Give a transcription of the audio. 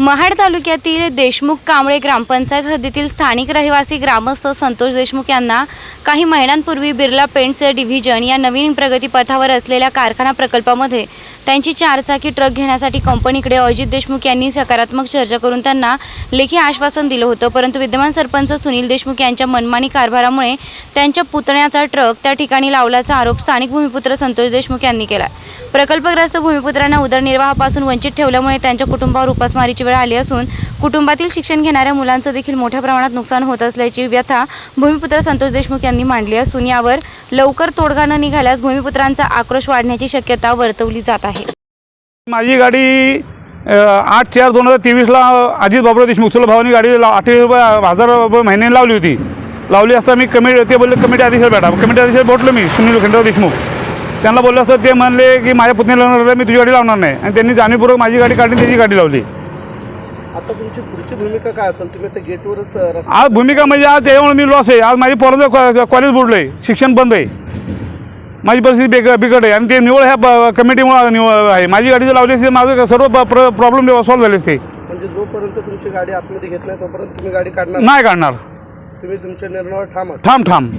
महाड तालुक्यातील देशमुख कांबळे ग्रामपंचायत हद्दीतील स्थानिक रहिवासी ग्रामस्थ संतोष देशमुख यांना काही महिन्यांपूर्वी बिर्ला पेंट्स डिव्हिजन या नवीन प्रगतीपथावर असलेल्या कारखाना प्रकल्पामध्ये त्यांची चारचाकी ट्रक घेण्यासाठी कंपनीकडे अजित देशमुख यांनी सकारात्मक चर्चा करून त्यांना लेखी आश्वासन दिलं होतं. परंतु विद्यमान सरपंच सुनील देशमुख यांच्या मनमानी कारभारामुळे त्यांच्या पुतण्याचा ट्रक त्या ठिकाणी लावल्याचा आरोप स्थानिक भूमिपुत्र संतोष देशमुख यांनी केला. प्रकल्पग्रस्त भूमिपुत्रांना उदरनिर्वाहापासून वंचित ठेवल्यामुळे त्यांच्या कुटुंबावर उपासमारीची वेळ आली असून कुटुंबातील शिक्षण घेणाऱ्या मुलांचं देखील मोठ्या प्रमाणात नुकसान होत असल्याची व्यथा भूमिपुत्र संतोष देशमुख यांनी मांडली असून यावर लवकर तोडगा न निघाल्यास भूमिपुत्रांचा आक्रोश वाढण्याची शक्यता वर्तवली जात आहे. माझी गाडी आठ चार दोन हजार तेवीसला अजित बाबुराव देशमुख सुलभ भावानी गाडी ला- अठ्ठावीस रुपये हजार रुपये महिन्याने लावली होती. लावली असता मी कमिटी ते बोलले कमिटी अध्यक्ष भेटा कमिटी अध्यक्ष बोटलो मी सुनील खंडराव देशमुख. त्यांना बोललं असतं ते म्हणले की माझ्या पुतणीला लावणार मी तुझी गाडी लावणार नाही. आणि त्यांनी जाणीवपूर्वक माझी गाडी काढली त्याची गाडी लावली. आता तुमची पुढची भूमिका काय असेल? तुम्ही आता गेटवरच आज भूमिका म्हणजे आज त्याच्यामुळे मी लॉस आहे. आज माझी पोराचं कॉलेज बुडलं आहे शिक्षण बंद आहे. माझी परिस्थिती बेग बिकट आहे. आणि ते निवड ह्या कमिटीमुळे निवड आहे. माझी गाडी जर लावली असती माझं सर्व प्रॉब्लेम सॉल्व्ह झाले असते. म्हणजे जोपर्यंत तुमची गाडी आतमध्ये घेत नाही तोपर्यंत तुम्ही गाडी काढणार नाही? काढणार. तुम्ही तुमच्या निर्णयावर ठाम ठाम ठाम.